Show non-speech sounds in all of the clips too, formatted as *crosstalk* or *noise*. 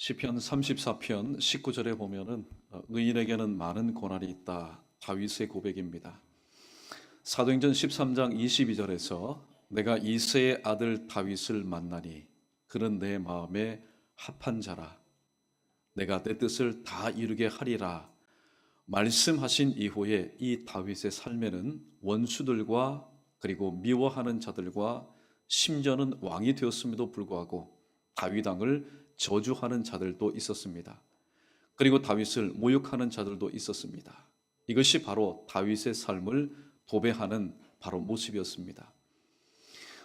시편 34편 19절에 보면은 어, 의인에게는 많은 고난이 있다. 다윗의 고백입니다. 사도행전 13장 22절에서 내가 이세의 아들 다윗을 만나니 그는 내 마음에 합한 자라. 내가 내 뜻을 다 이루게 하리라. 말씀하신 이후에 이 다윗의 삶에는 원수들과 그리고 미워하는 자들과 심지어는 왕이 되었음에도 불구하고 다윗 왕을 저주하는 자들도 있었습니다. 그리고 다윗을 모욕하는 자들도 있었습니다. 이것이 바로 다윗의 삶을 도배하는 바로 모습이었습니다.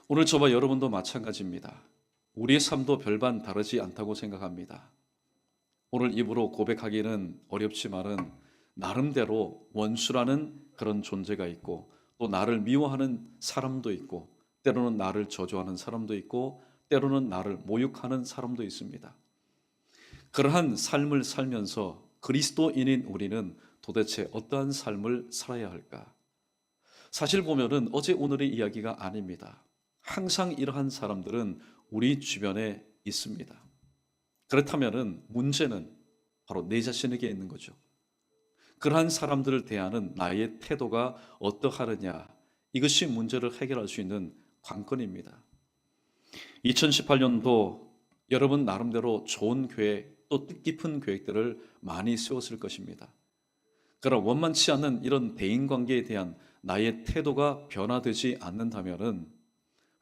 오늘 저와 여러분도 마찬가지입니다. 우리의 삶도 별반 다르지 않다고 생각합니다. 오늘 입으로 고백하기는 어렵지만은 나름대로 원수라는 그런 존재가 있고 또 나를 미워하는 사람도 있고 때로는 나를 저주하는 사람도 있고 때로는 나를 모욕하는 사람도 있습니다. 그러한 삶을 살면서 그리스도인인 우리는 도대체 어떠한 삶을 살아야 할까? 사실 보면은 어제 오늘의 이야기가 아닙니다. 항상 이러한 사람들은 우리 주변에 있습니다. 그렇다면은 문제는 바로 내 자신에게 있는 거죠. 그러한 사람들을 대하는 나의 태도가 어떠하느냐 이것이 문제를 해결할 수 있는 관건입니다. 2018년도 여러분 나름대로 좋은 계획 또 뜻깊은 계획들을 많이 세웠을 것입니다. 그러나 원만치 않은 이런 대인 관계에 대한 나의 태도가 변화되지 않는다면은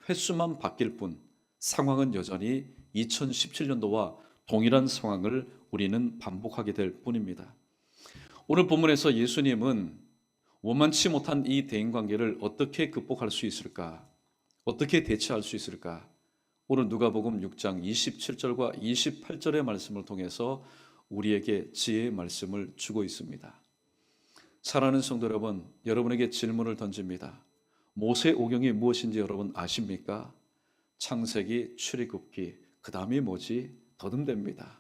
횟수만 바뀔 뿐 상황은 여전히 2017년도와 동일한 상황을 우리는 반복하게 될 뿐입니다. 오늘 본문에서 예수님은 원만치 못한 이 대인 관계를 어떻게 극복할 수 있을까? 어떻게 대처할 수 있을까? 오늘 누가복음 6장 27절과 28절의 말씀을 통해서 우리에게 지혜의 말씀을 주고 있습니다. 사랑하는 성도 여러분, 여러분에게 질문을 던집니다. 모세 오경이 무엇인지 여러분 아십니까? 창세기, 출애굽기, 그 다음이 뭐지? 더듬댑니다.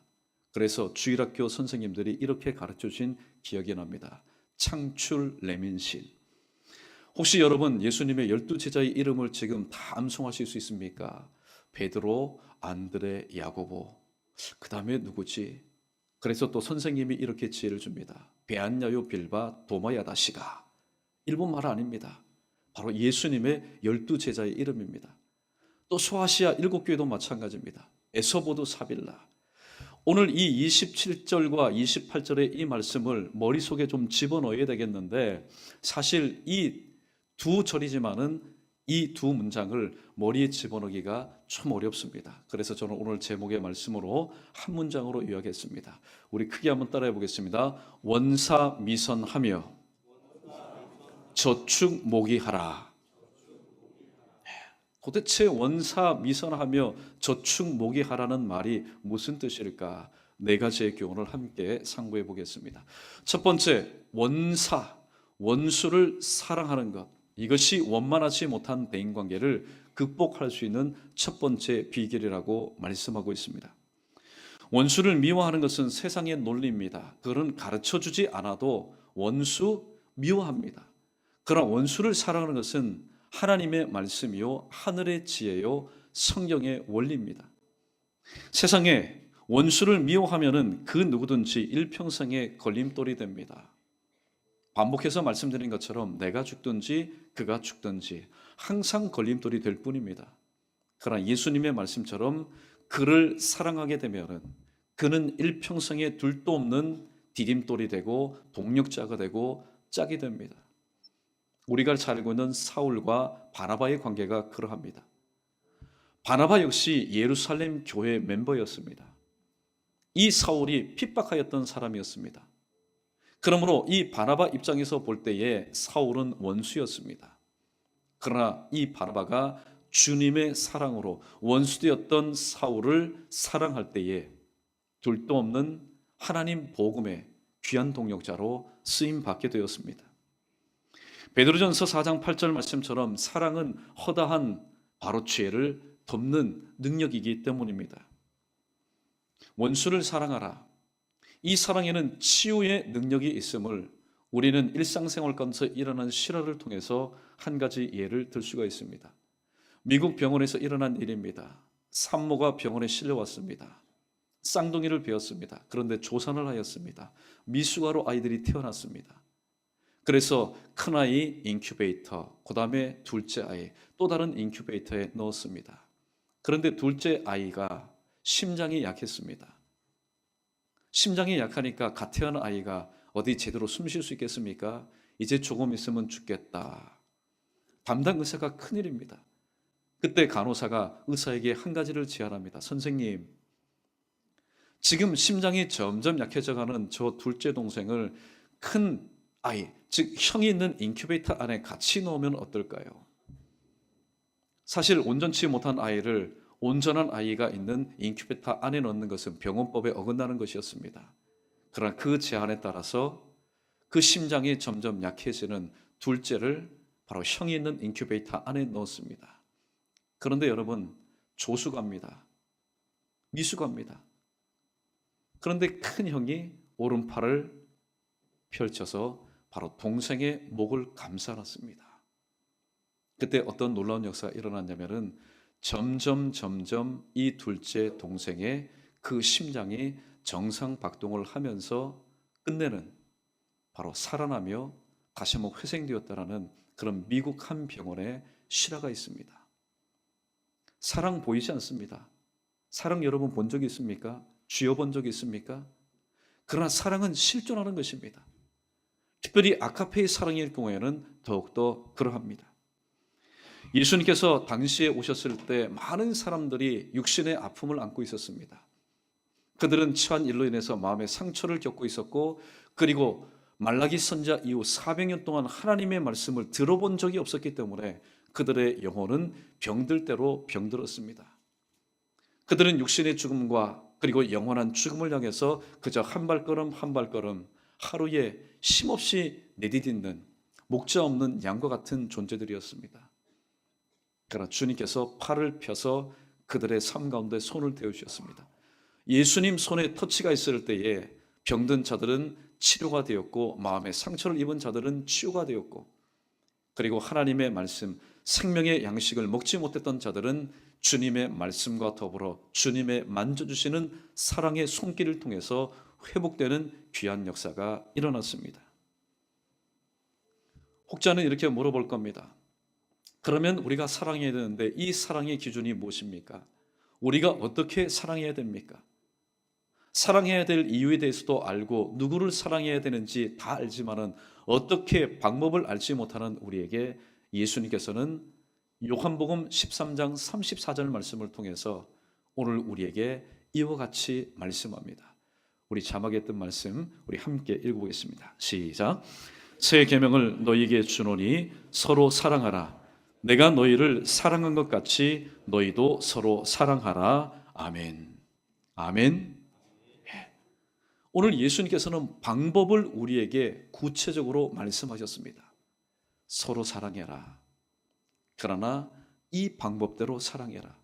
그래서 주일학교 선생님들이 이렇게 가르쳐 주신 기억이 납니다. 창출 레민신. 혹시 여러분 예수님의 열두 제자의 이름을 지금 다 암송하실 수 있습니까? 베드로, 안드레, 야고보. 그 다음에 누구지? 그래서 또 선생님이 이렇게 지혜를 줍니다. 베안야요 빌바 도마야다시가. 일본 말 아닙니다. 바로 예수님의 열두 제자의 이름입니다. 또 소아시아 일곱 교회도 마찬가지입니다. 에서보드 사빌라. 오늘 이 27절과 28절의 이 말씀을 머릿속에 좀 집어넣어야 되겠는데 사실 이 두 절이지만은 이 두 문장을 머리에 집어넣기가 좀 어렵습니다. 그래서 저는 오늘 제목의 말씀으로 한 문장으로 요약했습니다. 우리 크게 한번 따라해 보겠습니다. 원사 미선하며 저축 모기하라. 도대체 원사 미선하며 저축 모기하라는 말이 무슨 뜻일까? 네 가지의 교훈을 함께 상고해 보겠습니다. 첫 번째, 원사, 원수를 사랑하는 것. 이것이 원만하지 못한 대인 관계를 극복할 수 있는 첫 번째 비결이라고 말씀하고 있습니다. 원수를 미워하는 것은 세상의 논리입니다. 그런 가르쳐 주지 않아도 원수 미워합니다. 그러나 원수를 사랑하는 것은 하나님의 말씀이요, 하늘의 지혜요, 성경의 원리입니다. 세상에 원수를 미워하면은 그 누구든지 일평생의 걸림돌이 됩니다. 반복해서 말씀드린 것처럼 내가 죽든지 그가 죽든지 항상 걸림돌이 될 뿐입니다. 그러나 예수님의 말씀처럼 그를 사랑하게 되면은 그는 일평생에 둘도 없는 디딤돌이 되고 동력자가 되고 짝이 됩니다. 우리가 잘 알고 있는 사울과 바나바의 관계가 그러합니다. 바나바 역시 예루살렘 교회 멤버였습니다. 이 사울이 핍박하였던 사람이었습니다. 그러므로 이 바나바 입장에서 볼 때에 사울은 원수였습니다. 그러나 이 바나바가 주님의 사랑으로 원수되었던 사울을 사랑할 때에 둘도 없는 하나님 복음의 귀한 동력자로 쓰임 받게 되었습니다. 베드로전서 4장 8절 말씀처럼 사랑은 허다한 바로 죄를 덮는 능력이기 때문입니다. 원수를 사랑하라. 이 사랑에는 치유의 능력이 있음을 우리는 일상생활 가운데서 일어난 실화를 통해서 한 가지 예를 들 수가 있습니다. 미국 병원에서 일어난 일입니다. 산모가 병원에 실려왔습니다. 쌍둥이를 배웠습니다. 그런데 조산을 하였습니다. 미숙아로 아이들이 태어났습니다. 그래서 큰 아이 인큐베이터, 그 다음에 둘째 아이 또 다른 인큐베이터에 넣었습니다. 그런데 둘째 아이가 심장이 약했습니다. 심장이 약하니까 갓 태어난 아이가 어디 제대로 숨 쉴 수 있겠습니까? 이제 조금 있으면 죽겠다. 담당 의사가 큰일입니다. 그때 간호사가 의사에게 한 가지를 제안합니다. 선생님, 지금 심장이 점점 약해져 가는 저 둘째 동생을 큰 아이, 즉 형이 있는 인큐베이터 안에 같이 넣으면 어떨까요? 사실 온전치 못한 아이를 온전한 아이가 있는 인큐베이터 안에 넣는 것은 병원법에 어긋나는 것이었습니다. 그러나 그 제안에 따라서 그 심장이 점점 약해지는 둘째를 바로 형이 있는 인큐베이터 안에 넣었습니다. 그런데 여러분 조수갑니다. 미숙합니다. 그런데 큰 형이 오른팔을 펼쳐서 바로 동생의 목을 감싸놨습니다. 그때 어떤 놀라운 역사가 일어났냐면은 점점 점점 이 둘째 동생의 그 심장이 정상 박동을 하면서 끝내는 바로 살아나며 다시 한번 회생되었다라는 그런 미국 한 병원의 실화가 있습니다. 사랑 보이지 않습니다. 사랑 여러분 본적 있습니까? 쥐어 본적 있습니까? 그러나 사랑은 실존하는 것입니다. 특별히 아카페의 사랑일 경우에는 더욱더 그러합니다. 예수님께서 당시에 오셨을 때 많은 사람들이 육신의 아픔을 안고 있었습니다. 그들은 처한 일로 인해서 마음의 상처를 겪고 있었고 그리고 말라기 선자 이후 400년 동안 하나님의 말씀을 들어본 적이 없었기 때문에 그들의 영혼은 병들대로 병들었습니다. 그들은 육신의 죽음과 그리고 영원한 죽음을 향해서 그저 한 발걸음 한 발걸음 하루에 쉼없이 내디딛는 목자 없는 양과 같은 존재들이었습니다. 그러나 주님께서 팔을 펴서 그들의 삶 가운데 손을 대우셨습니다. 예수님 손에 터치가 있을 때에 병든 자들은 치료가 되었고 마음의 상처를 입은 자들은 치유가 되었고 그리고 하나님의 말씀 생명의 양식을 먹지 못했던 자들은 주님의 말씀과 더불어 주님의 만져주시는 사랑의 손길을 통해서 회복되는 귀한 역사가 일어났습니다. 혹자는 이렇게 물어볼 겁니다. 그러면 우리가 사랑해야 되는데 이 사랑의 기준이 무엇입니까? 우리가 어떻게 사랑해야 됩니까? 사랑해야 될 이유에 대해서도 알고 누구를 사랑해야 되는지 다 알지만은 어떻게 방법을 알지 못하는 우리에게 예수님께서는 요한복음 13장 34절 말씀을 통해서 오늘 우리에게 이와 같이 말씀합니다. 우리 자막에 뜬 말씀 우리 함께 읽어보겠습니다. 시작. 새 계명을 너희에게 주노니 서로 사랑하라. 내가 너희를 사랑한 것 같이 너희도 서로 사랑하라. 아멘. 아멘. 예. 오늘 예수님께서는 방법을 우리에게 구체적으로 말씀하셨습니다. 서로 사랑해라. 그러나 이 방법대로 사랑해라.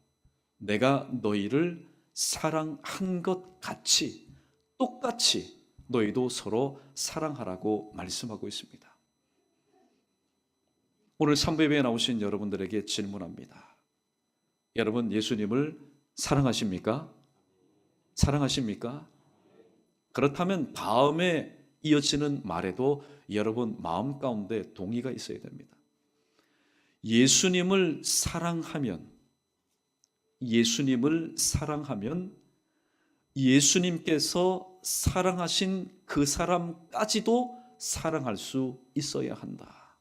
내가 너희를 사랑한 것 같이 똑같이 너희도 서로 사랑하라고 말씀하고 있습니다. 오늘 3부에 나오신 여러분들에게 질문합니다. 여러분 예수님을 사랑하십니까? 사랑하십니까? 그렇다면 다음에 이어지는 말에도 여러분 마음 가운데 동의가 있어야 됩니다. 예수님을 사랑하면 예수님을 사랑하면 예수님께서 사랑하신 그 사람까지도 사랑할 수 있어야 한다.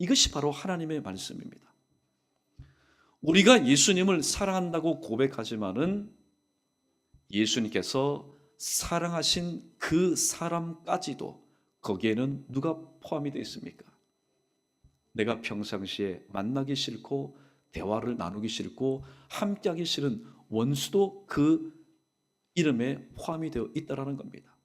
이것이 바로 하나님의 말씀입니다. 우리가 예수님을 사랑한다고 고백하지만은 예수님께서 사랑하신 그 사람까지도 거기에는 누가 포함이 되어 있습니까? 내가 평상시에 만나기 싫고 대화를 나누기 싫고 함께하기 싫은 원수도 그 이름에 포함이 되어 있다라는 겁니다.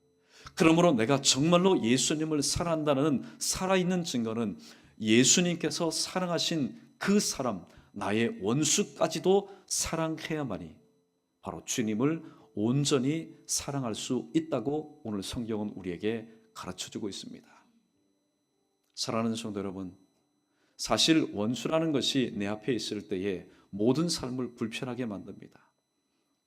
그러므로 내가 정말로 예수님을 사랑한다는 살아있는 증거는 예수님께서 사랑하신 그 사람, 나의 원수까지도 사랑해야만이 바로 주님을 온전히 사랑할 수 있다고 오늘 성경은 우리에게 가르쳐 주고 있습니다. 사랑하는 성도 여러분, 사실 원수라는 것이 내 앞에 있을 때에 모든 삶을 불편하게 만듭니다.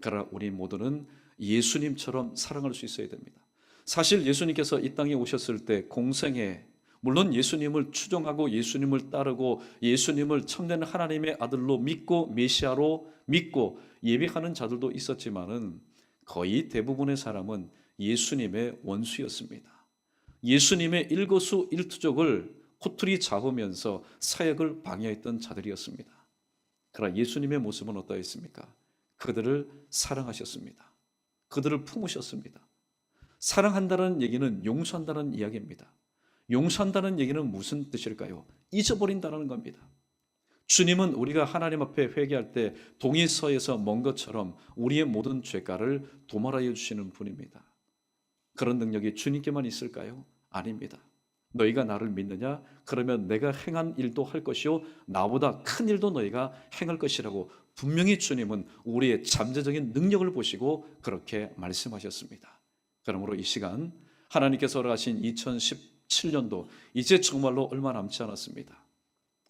그러나 우리 모두는 예수님처럼 사랑할 수 있어야 됩니다. 사실 예수님께서 이 땅에 오셨을 때 공생에 물론 예수님을 추종하고 예수님을 따르고 예수님을 참된 하나님의 아들로 믿고 메시아로 믿고 예배하는 자들도 있었지만은 거의 대부분의 사람은 예수님의 원수였습니다. 예수님의 일거수 일투족을 코투리 잡으면서 사역을 방해했던 자들이었습니다. 그러나 예수님의 모습은 어떠했습니까? 그들을 사랑하셨습니다. 그들을 품으셨습니다. 사랑한다는 얘기는 용서한다는 이야기입니다. 용서한다는 얘기는 무슨 뜻일까요? 잊어버린다는 겁니다. 주님은 우리가 하나님 앞에 회개할 때 동의서에서 먼 것처럼 우리의 모든 죄가를 도말하여 주시는 분입니다. 그런 능력이 주님께만 있을까요? 아닙니다. 너희가 나를 믿느냐? 그러면 내가 행한 일도 할 것이요 나보다 큰 일도 너희가 행할 것이라고 분명히 주님은 우리의 잠재적인 능력을 보시고 그렇게 말씀하셨습니다. 그러므로 이 시간 하나님께서 허락하신 2017년도 이제 정말로 얼마 남지 않았습니다.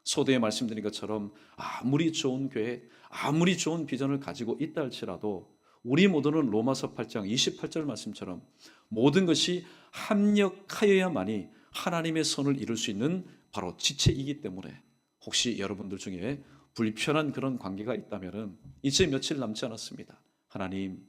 소대에 말씀드린 것처럼 아무리 좋은 계획, 아무리 좋은 비전을 가지고 있다 할지라도 우리 모두는 로마서 8장 28절 말씀처럼 모든 것이 합력하여야만이 하나님의 선을 이룰 수 있는 바로 지체이기 때문에 혹시 여러분들 중에 불편한 그런 관계가 있다면 이제 며칠 남지 않았습니다. 하나님,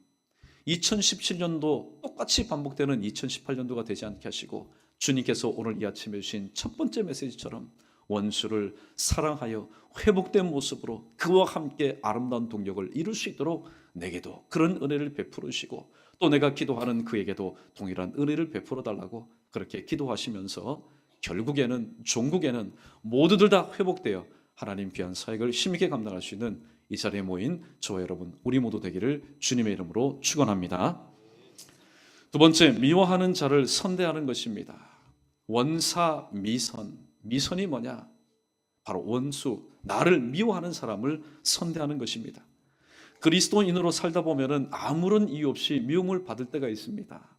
2017년도 똑같이 반복되는 2018년도가 되지 않게 하시고 주님께서 오늘 이 아침에 주신 첫 번째 메시지처럼 원수를 사랑하여 회복된 모습으로 그와 함께 아름다운 동력을 이룰 수 있도록 내게도 그런 은혜를 베풀어 주시고 또 내가 기도하는 그에게도 동일한 은혜를 베풀어 달라고 그렇게 기도하시면서 결국에는 종국에는 모두들 다 회복되어 하나님 귀한 사역을 힘있게 감당할 수 있는 이 자리에 모인 저와 여러분 우리 모두 되기를 주님의 이름으로 축원합니다. 두 번째 미워하는 자를 선대하는 것입니다. 원사 미선 미선이 뭐냐? 바로 원수 나를 미워하는 사람을 선대하는 것입니다. 그리스도인으로 살다 보면은 아무런 이유 없이 미움을 받을 때가 있습니다.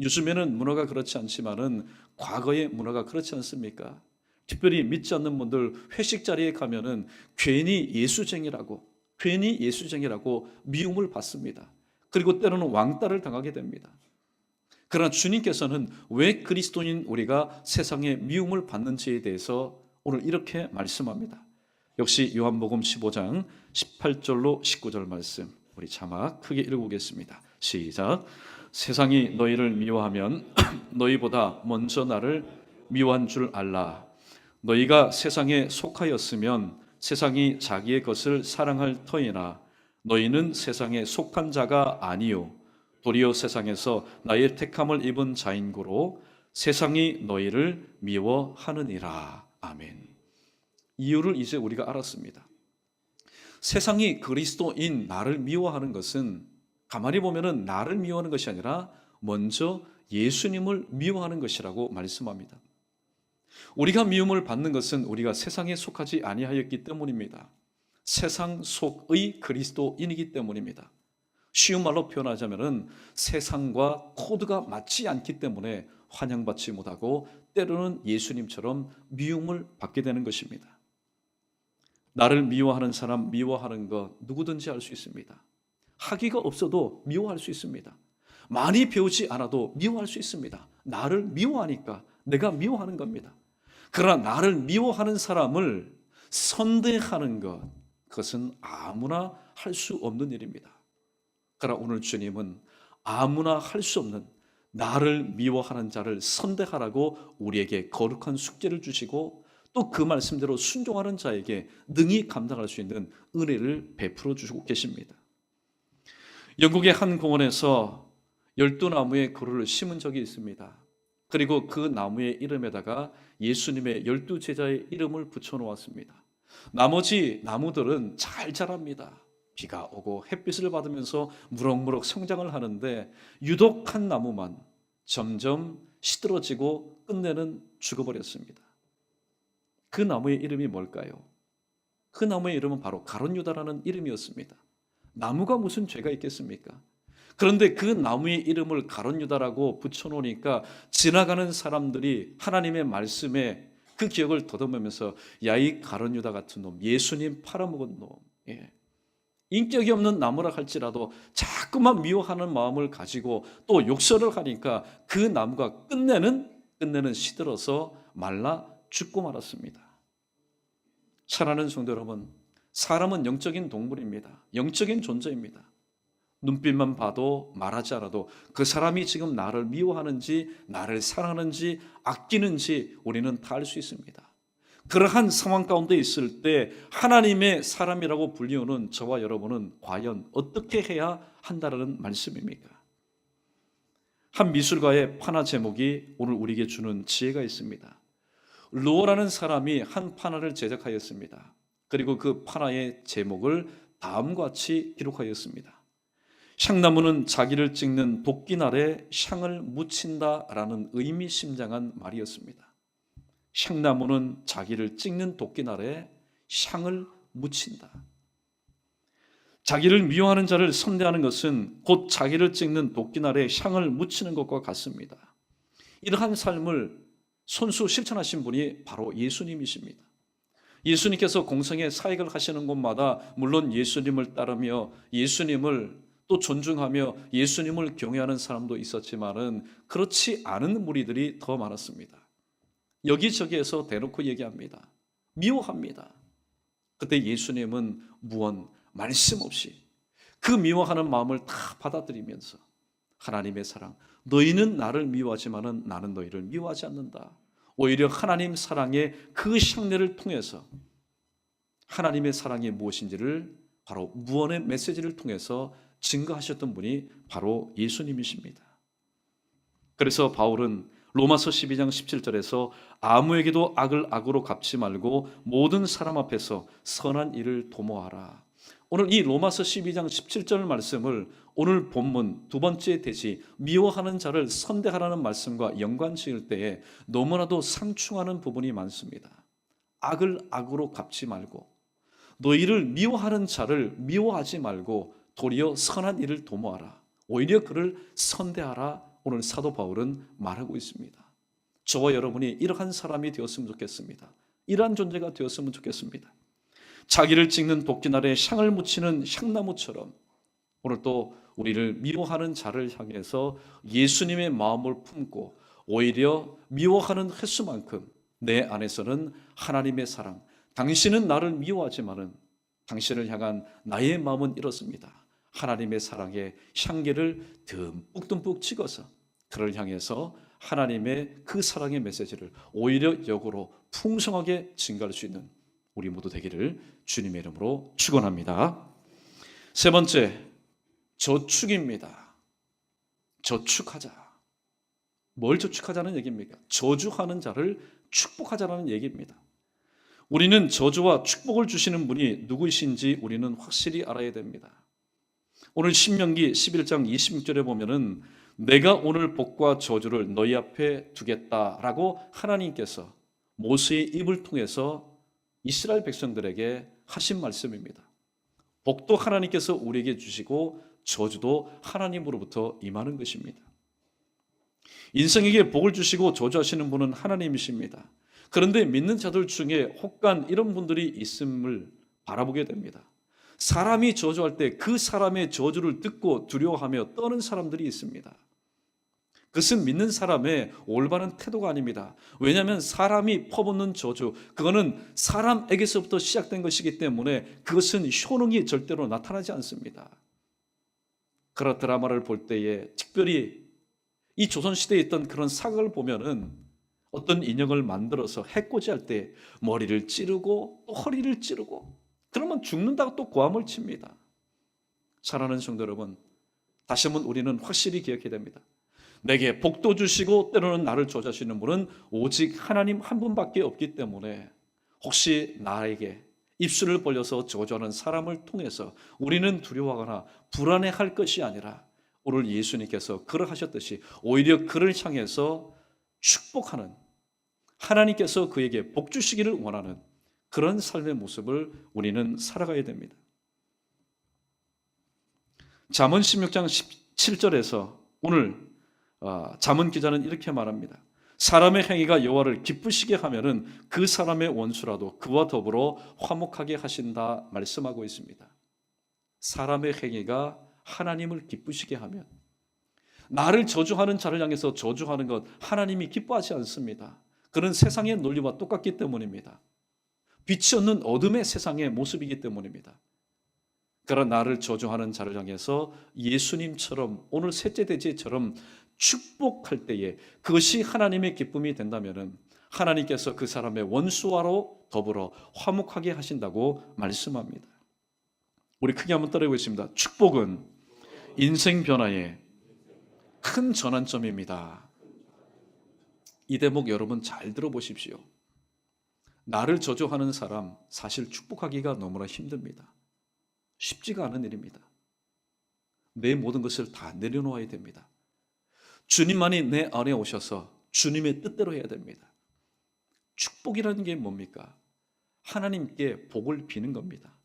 요즘에는 문화가 그렇지 않지만은 과거의 문화가 그렇지 않습니까? 특별히 믿지 않는 분들 회식 자리에 가면은 괜히 예수쟁이라고 괜히 예수쟁이라고 미움을 받습니다. 그리고 때로는 왕따를 당하게 됩니다. 그러나 주님께서는 왜 그리스도인 우리가 세상에 미움을 받는지에 대해서 오늘 이렇게 말씀합니다. 역시 요한복음 15장 18절로 19절 말씀 우리 자막 크게 읽어보겠습니다. 시작. 세상이 너희를 미워하면 *clears throat* 너희보다 먼저 나를 미워한 줄 알라. 너희가 세상에 속하였으면 세상이 자기의 것을 사랑할 터이나 너희는 세상에 속한 자가 아니요 도리어 세상에서 나의 택함을 입은 자인고로 세상이 너희를 미워하느니라. 아멘. 이유를 이제 우리가 알았습니다. 세상이 그리스도인 나를 미워하는 것은 가만히 보면은 나를 미워하는 것이 아니라 먼저 예수님을 미워하는 것이라고 말씀합니다. 우리가 미움을 받는 것은 우리가 세상에 속하지 아니하였기 때문입니다. 세상 속의 그리스도인이기 때문입니다. 쉬운 말로 표현하자면은 세상과 코드가 맞지 않기 때문에 환영받지 못하고 때로는 예수님처럼 미움을 받게 되는 것입니다. 나를 미워하는 사람 미워하는 것 누구든지 알 수 있습니다. 학위가 없어도 미워할 수 있습니다. 많이 배우지 않아도 미워할 수 있습니다. 나를 미워하니까 내가 미워하는 겁니다. 그러나 나를 미워하는 사람을 선대하는 것 그것은 아무나 할 수 없는 일입니다. 그러나 오늘 주님은 아무나 할 수 없는 나를 미워하는 자를 선대하라고 우리에게 거룩한 숙제를 주시고 또 그 말씀대로 순종하는 자에게 능히 감당할 수 있는 은혜를 베풀어 주시고 계십니다. 영국의 한 공원에서 열두 나무의 그루를 심은 적이 있습니다. 그리고 그 나무의 이름에다가 예수님의 열두 제자의 이름을 붙여 놓았습니다. 나머지 나무들은 잘 자랍니다. 비가 오고 햇빛을 받으면서 무럭무럭 성장을 하는데 유독 한 나무만 점점 시들어지고 끝내는 죽어버렸습니다. 그 나무의 이름이 뭘까요? 그 나무의 이름은 바로 가론유다라는 이름이었습니다. 나무가 무슨 죄가 있겠습니까? 그런데 그 나무의 이름을 가론유다라고 붙여놓으니까 지나가는 사람들이 하나님의 말씀에 그 기억을 더듬으면서 야 이 가론유다 같은 놈, 예수님 팔아먹은 놈, 예. 인격이 없는 나무라 할지라도 자꾸만 미워하는 마음을 가지고 또 욕설을 하니까 그 나무가 끝내는 끝내는 시들어서 말라 죽고 말았습니다. 사랑하는 성도 여러분, 사람은 영적인 동물입니다. 영적인 존재입니다. 눈빛만 봐도 말하지 않아도 그 사람이 지금 나를 미워하는지 나를 사랑하는지 아끼는지 우리는 다 알 수 있습니다. 그러한 상황 가운데 있을 때 하나님의 사람이라고 불리우는 저와 여러분은 과연 어떻게 해야 한다는 말씀입니까? 한 미술가의 판화 제목이 오늘 우리에게 주는 지혜가 있습니다. 루어라는 사람이 한 판화를 제작하였습니다. 그리고 그 판화의 제목을 다음과 같이 기록하였습니다. 향나무는 자기를 찍는 도끼날에 향을 묻힌다라는 의미심장한 말이었습니다. 향나무는 자기를 찍는 도끼날에 향을 묻힌다. 자기를 미워하는 자를 선대하는 것은 곧 자기를 찍는 도끼날에 향을 묻히는 것과 같습니다. 이러한 삶을 손수 실천하신 분이 바로 예수님이십니다. 예수님께서 공생의 사역을 하시는 곳마다 물론 예수님을 따르며 예수님을 또 존중하며 예수님을 경외하는 사람도 있었지만은 그렇지 않은 무리들이 더 많았습니다. 여기저기에서 대놓고 얘기합니다. 미워합니다. 그때 예수님은 무언 말씀 없이 그 미워하는 마음을 다 받아들이면서 하나님의 사랑, 너희는 나를 미워하지만은 나는 너희를 미워하지 않는다. 오히려 하나님 사랑의 그 향내를 통해서 하나님의 사랑이 무엇인지를 바로 무언의 메시지를 통해서 증거하셨던 분이 바로 예수님이십니다. 그래서 바울은 로마서 12장 17절에서 아무에게도 악을 악으로 갚지 말고 모든 사람 앞에서 선한 일을 도모하라. 오늘 이 로마서 12장 17절 말씀을 오늘 본문 두 번째 대시 미워하는 자를 선대하라는 말씀과 연관 지을 때에 너무나도 상충하는 부분이 많습니다. 악을 악으로 갚지 말고 너희를 미워하는 자를 미워하지 말고 도리어 선한 일을 도모하라. 오히려 그를 선대하라. 오늘 사도 바울은 말하고 있습니다. 저와 여러분이 이러한 사람이 되었으면 좋겠습니다. 이러한 존재가 되었으면 좋겠습니다. 자기를 찍는 도끼날에 향을 묻히는 향나무처럼 오늘 또 우리를 미워하는 자를 향해서 예수님의 마음을 품고 오히려 미워하는 횟수만큼 내 안에서는 하나님의 사랑, 당신은 나를 미워하지만은 당신을 향한 나의 마음은 이렇습니다. 하나님의 사랑의 향기를 듬뿍듬뿍 찍어서 그를 향해서 하나님의 그 사랑의 메시지를 오히려 역으로 풍성하게 증가할 수 있는 우리 모두 되기를 주님의 이름으로 축원합니다. 세 번째 저축입니다. 저축하자. 뭘 저축하자는 얘기입니까? 저주하는 자를 축복하자는 얘기입니다. 우리는 저주와 축복을 주시는 분이 누구이신지 우리는 확실히 알아야 됩니다. 오늘 신명기 11장 26절에 보면은 내가 오늘 복과 저주를 너희 앞에 두겠다라고 하나님께서 모세의 입을 통해서 이스라엘 백성들에게 하신 말씀입니다. 복도 하나님께서 우리에게 주시고 저주도 하나님으로부터 임하는 것입니다. 인생에게 복을 주시고 저주하시는 분은 하나님이십니다. 그런데 믿는 자들 중에 혹간 이런 분들이 있음을 바라보게 됩니다. 사람이 저주할 때 그 사람의 저주를 듣고 두려워하며 떠는 사람들이 있습니다. 그것은 믿는 사람의 올바른 태도가 아닙니다. 왜냐하면 사람이 퍼붓는 저주, 그거는 사람에게서부터 시작된 것이기 때문에 그것은 효능이 절대로 나타나지 않습니다. 그런 드라마를 볼 때에 특별히 이 조선시대에 있던 그런 사극을 보면은 어떤 인형을 만들어서 해코지할 때 머리를 찌르고 또 허리를 찌르고 그러면 죽는다고 또 고함을 칩니다. 사랑하는 성도 여러분, 다시 한번 우리는 확실히 기억해야 됩니다. 내게 복도 주시고 때로는 나를 조자시는 분은 오직 하나님 한 분밖에 없기 때문에 혹시 나에게 입술을 벌려서 저주하는 사람을 통해서 우리는 두려워하거나 불안해할 것이 아니라 오늘 예수님께서 그러하셨듯이 오히려 그를 향해서 축복하는 하나님께서 그에게 복 주시기를 원하는 그런 삶의 모습을 우리는 살아가야 됩니다. 잠언 16장 17절에서 오늘 어, 잠언 기자는 이렇게 말합니다. 사람의 행위가 여호와를 기쁘시게 하면은 그 사람의 원수라도 그와 더불어 화목하게 하신다 말씀하고 있습니다. 사람의 행위가 하나님을 기쁘시게 하면 나를 저주하는 자를 향해서 저주하는 것 하나님이 기뻐하지 않습니다. 그런 세상의 논리와 똑같기 때문입니다. 빛이 없는 어둠의 세상의 모습이기 때문입니다. 그런 나를 저주하는 자를 향해서 예수님처럼 오늘 셋째 대제처럼 축복할 때에 그것이 하나님의 기쁨이 된다면은 하나님께서 그 사람의 원수와로 더불어 화목하게 하신다고 말씀합니다. 우리 크게 한번 따라해 보겠습니다. 축복은 인생 변화의 큰 전환점입니다. 이 대목 여러분 잘 들어보십시오. 나를 저주하는 사람 사실 축복하기가 너무나 힘듭니다. 쉽지가 않은 일입니다. 내 모든 것을 다 내려놓아야 됩니다. 주님만이 내 안에 오셔서 주님의 뜻대로 해야 됩니다. 축복이라는 게 뭡니까? 하나님께 복을 비는 겁니다.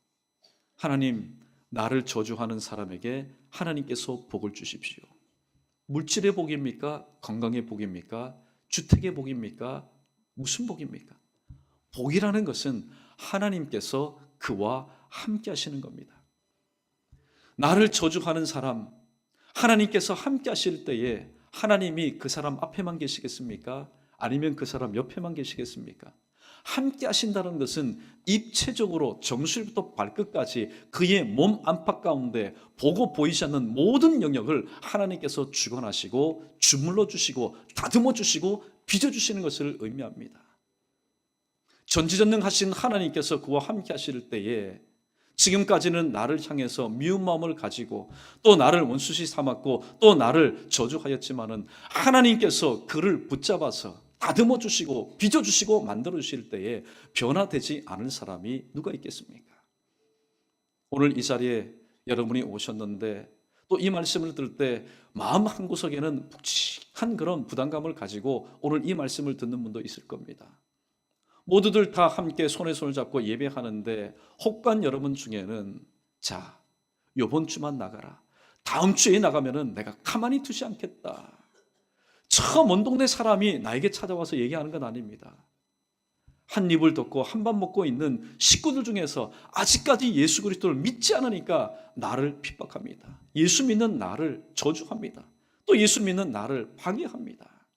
하나님, 나를 저주하는 사람에게 하나님께서 복을 주십시오. 물질의 복입니까? 건강의 복입니까? 주택의 복입니까? 무슨 복입니까? 복이라는 것은 하나님께서 그와 함께 하시는 겁니다. 나를 저주하는 사람, 하나님께서 함께 하실 때에 하나님이 그 사람 앞에만 계시겠습니까? 아니면 그 사람 옆에만 계시겠습니까? 함께 하신다는 것은 입체적으로 정수부터 발끝까지 그의 몸 안팎 가운데 보고 보이지 않는 모든 영역을 하나님께서 주관하시고 주물러 주시고 다듬어 주시고 빚어 주시는 것을 의미합니다. 전지전능하신 하나님께서 그와 함께 하실 때에 지금까지는 나를 향해서 미운 마음을 가지고 또 나를 원수시 삼았고 또 나를 저주하였지만은 하나님께서 그를 붙잡아서 다듬어 주시고 빚어 주시고 만들어 주실 때에 변화되지 않을 사람이 누가 있겠습니까? 오늘 이 자리에 여러분이 오셨는데 또 이 말씀을 들을 때 마음 한 구석에는 묵직한 그런 부담감을 가지고 오늘 이 말씀을 듣는 분도 있을 겁니다. 모두들 다 함께 손에 손을 잡고 예배하는데 혹간 여러분 중에는 자, 요번 주만 나가라. 다음 주에 나가면은 내가 가만히 두지 않겠다. 저먼 동네 사람이 나에게 찾아와서 얘기하는 건 아닙니다. 한 입을 덮고 한 밥 먹고 있는 식구들 중에서 아직까지 예수 그리스도를 믿지 않으니까 나를 핍박합니다. 예수 믿는 나를 저주합니다. 또 예수 믿는 나를 방해합니다.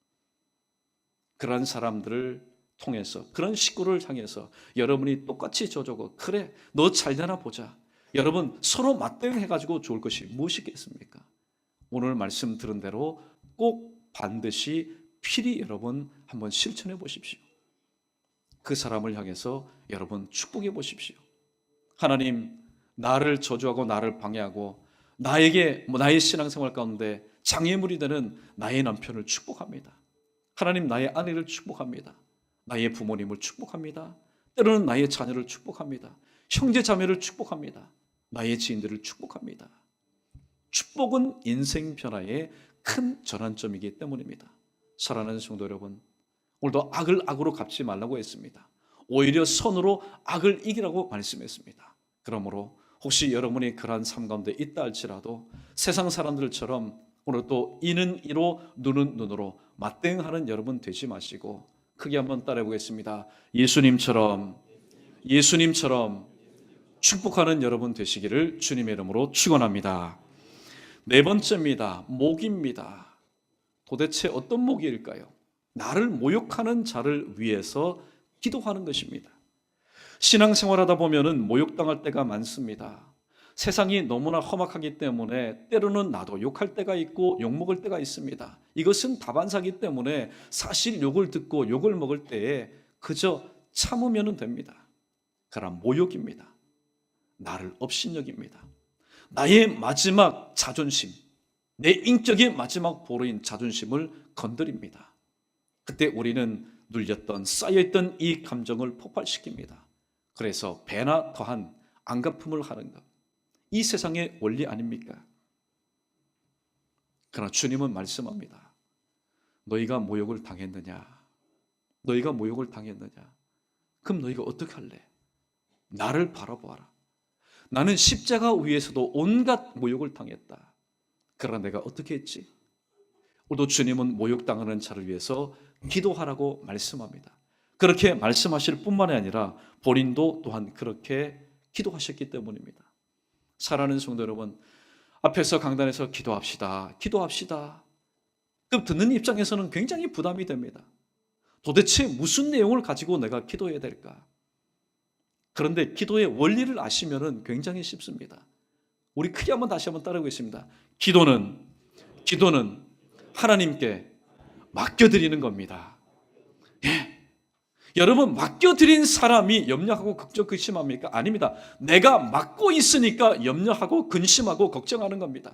그러한 사람들을 통해서 그런 식구를 향해서 여러분이 똑같이 저주고 그래 너 잘되나 보자. 여러분 서로 맞대응해 가지고 좋을 것이 무엇이겠습니까? 오늘 말씀 들은 대로 꼭 반드시 필히 여러분 한번 실천해 보십시오. 그 사람을 향해서 여러분 축복해 보십시오. 하나님 나를 저주하고 나를 방해하고 나에게 뭐 나의 신앙생활 가운데 장애물이 되는 나의 남편을 축복합니다. 하나님 나의 아내를 축복합니다. 나의 부모님을 축복합니다. 때로는 나의 자녀를 축복합니다. 형제 자매를 축복합니다. 나의 지인들을 축복합니다. 축복은 인생 변화의 큰 전환점이기 때문입니다. 사랑하는 성도 여러분, 오늘도 악을 악으로 갚지 말라고 했습니다. 오히려 선으로 악을 이기라고 말씀했습니다. 그러므로 혹시 여러분이 그러한 삶 가운데 있다 할지라도 세상 사람들처럼 오늘 또 이는 이로 눈은 눈으로 맞대응하는 여러분 되지 마시고 크게 한번 따라해 보겠습니다. 예수님처럼 예수님처럼 축복하는 여러분 되시기를 주님의 이름으로 축원합니다. 네 번째입니다. 목입니다. 도대체 어떤 목일까요? 나를 모욕하는 자를 위해서 기도하는 것입니다. 신앙생활하다 보면은 모욕당할 때가 많습니다. 세상이 너무나 험악하기 때문에 때로는 나도 욕할 때가 있고 욕 먹을 때가 있습니다. 이것은 다반사기 때문에 사실 욕을 듣고 욕을 먹을 때에 그저 참으면 됩니다. 그러나 모욕입니다. 나를 업신여깁니다. 나의 마지막 자존심, 내 인격의 마지막 보루인 자존심을 건드립니다. 그때 우리는 눌렸던 쌓여있던 이 감정을 폭발시킵니다. 그래서 배나 더한 안갚음을 하는 것. 이 세상의 원리 아닙니까? 그러나 주님은 말씀합니다. 너희가 모욕을 당했느냐? 너희가 모욕을 당했느냐? 그럼 너희가 어떻게 할래? 나를 바라보아라. 나는 십자가 위에서도 온갖 모욕을 당했다. 그러나 내가 어떻게 했지? 오늘도 주님은 모욕당하는 자를 위해서 기도하라고 말씀합니다. 그렇게 말씀하실 뿐만 이 아니라 본인도 또한 그렇게 기도하셨기 때문입니다. 사랑하는 성도 여러분, 앞에서 강단에서 기도합시다. 기도합시다. 그 듣는 입장에서는 굉장히 부담이 됩니다. 도대체 무슨 내용을 가지고 내가 기도해야 될까? 그런데 기도의 원리를 아시면은 굉장히 쉽습니다. 우리 크게 한번 다시 한번 따르겠습니다. 기도는 기도는 하나님께 맡겨 드리는 겁니다. 예. 여러분 맡겨드린 사람이 염려하고 걱정 근심합니까? 아닙니다. 내가 맡고 있으니까 염려하고 근심하고 걱정하는 겁니다.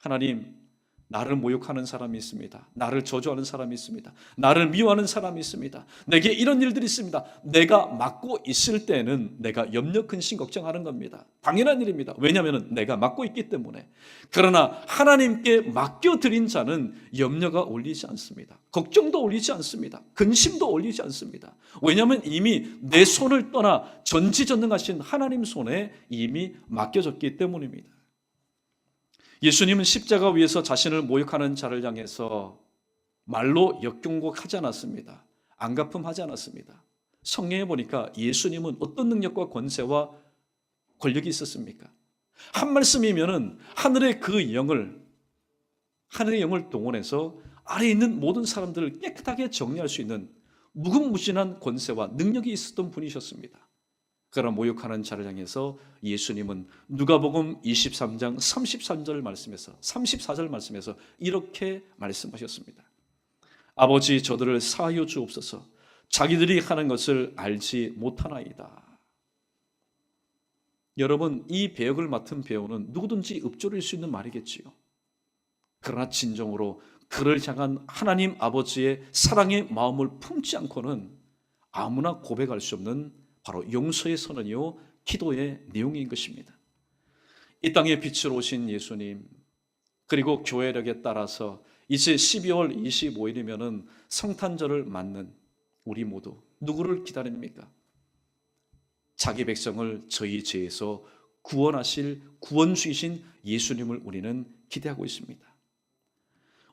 하나님 나를 모욕하는 사람이 있습니다. 나를 저주하는 사람이 있습니다. 나를 미워하는 사람이 있습니다. 내게 이런 일들이 있습니다. 내가 맡고 있을 때는 내가 염려, 근심, 걱정하는 겁니다. 당연한 일입니다. 왜냐하면 내가 맡고 있기 때문에. 그러나 하나님께 맡겨드린 자는 염려가 올리지 않습니다. 걱정도 올리지 않습니다. 근심도 올리지 않습니다. 왜냐하면 이미 내 손을 떠나 전지전능하신 하나님 손에 이미 맡겨졌기 때문입니다. 예수님은 십자가 위에서 자신을 모욕하는 자를 향해서 말로 역경곡하지 않았습니다. 안가품하지 않았습니다. 성경에 보니까 예수님은 어떤 능력과 권세와 권력이 있었습니까? 한 말씀이면은 하늘의 그 영을 하늘의 영을 동원해서 아래에 있는 모든 사람들을 깨끗하게 정리할 수 있는 무궁무진한 권세와 능력이 있었던 분이셨습니다. 그런 모욕하는 자를 향해서 예수님은 누가복음 23장 33절 말씀에서 34절 말씀에서 이렇게 말씀하셨습니다. 아버지 저들을 사하여 주옵소서. 자기들이 하는 것을 알지 못하나이다. 여러분 이 배역을 맡은 배우는 누구든지 읍조릴 수 있는 말이겠지요. 그러나 진정으로 그를 향한 하나님 아버지의 사랑의 마음을 품지 않고는 아무나 고백할 수 없는 바로 용서의 선언이요 기도의 내용인 것입니다. 이 땅에 빛으로 오신 예수님 그리고 교회력에 따라서 이제 12월 25일이면은 성탄절을 맞는 우리 모두 누구를 기다립니까? 자기 백성을 저희 죄에서 구원하실 구원주이신 예수님을 우리는 기대하고 있습니다.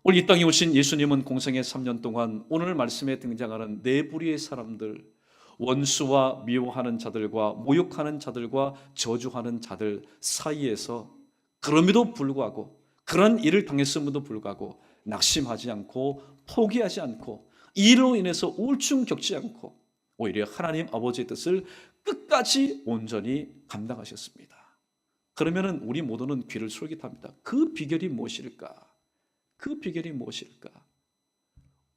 오늘 이 땅에 오신 예수님은 공생의 3년 동안 오늘 말씀에 등장하는 네 부류의 사람들 원수와 미워하는 자들과 모욕하는 자들과 저주하는 자들 사이에서 그럼에도 불구하고 그런 일을 당했음에도 불구하고 낙심하지 않고 포기하지 않고 이로 인해서 우울증 겪지 않고 오히려 하나님 아버지의 뜻을 끝까지 온전히 감당하셨습니다. 그러면은 우리 모두는 귀를 솔깃합니다. 그 비결이 무엇일까? 그 비결이 무엇일까?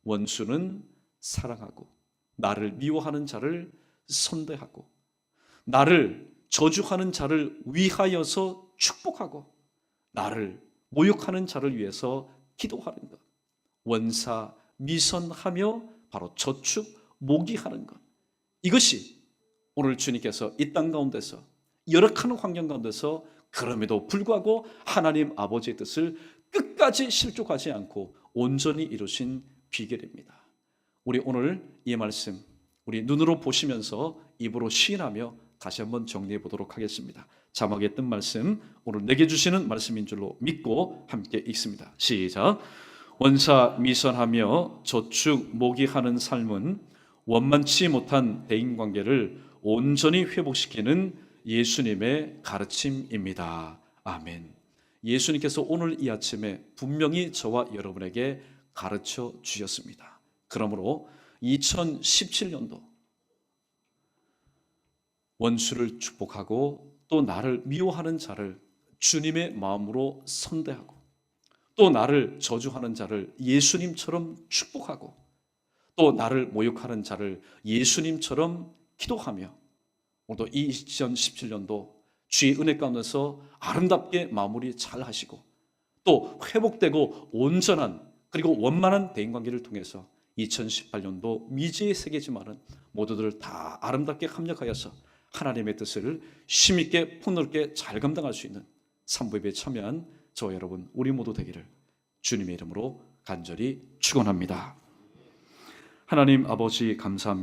원수는 사랑하고 나를 미워하는 자를 선대하고 나를 저주하는 자를 위하여서 축복하고 나를 모욕하는 자를 위해서 기도하는 것. 원사 미선하며 바로 저축 모기하는 것. 이것이 오늘 주님께서 이 땅 가운데서 열악한 환경 가운데서 그럼에도 불구하고 하나님 아버지의 뜻을 끝까지 실족하지 않고 온전히 이루신 비결입니다. 우리 오늘 이 말씀 우리 눈으로 보시면서 입으로 시인하며 다시 한번 정리해 보도록 하겠습니다. 자막에 뜬 말씀 오늘 내게 주시는 말씀인 줄로 믿고 함께 읽습니다. 시작. 원사 미선하며 저축 모기하는 삶은 원만치 못한 대인 관계를 온전히 회복시키는 예수님의 가르침입니다. 아멘. 예수님께서 오늘 이 아침에 분명히 저와 여러분에게 가르쳐 주셨습니다. 그러므로 2017년도 원수를 축복하고 또 나를 미워하는 자를 주님의 마음으로 선대하고 또 나를 저주하는 자를 예수님처럼 축복하고 또 나를 모욕하는 자를 예수님처럼 기도하며 오늘도 2017년도 주의 은혜 가운데서 아름답게 마무리 잘 하시고 또 회복되고 온전한 그리고 원만한 대인관계를 통해서 2018년도 미지의 세계지만은 모두들 다 아름답게 합력하여서 하나님의 뜻을 힘있게 폭넓게 잘 감당할 수 있는 삼부입에 참여한 저 여러분 우리 모두 되기를 주님의 이름으로 간절히 축원합니다. 하나님 아버지 감사합니다.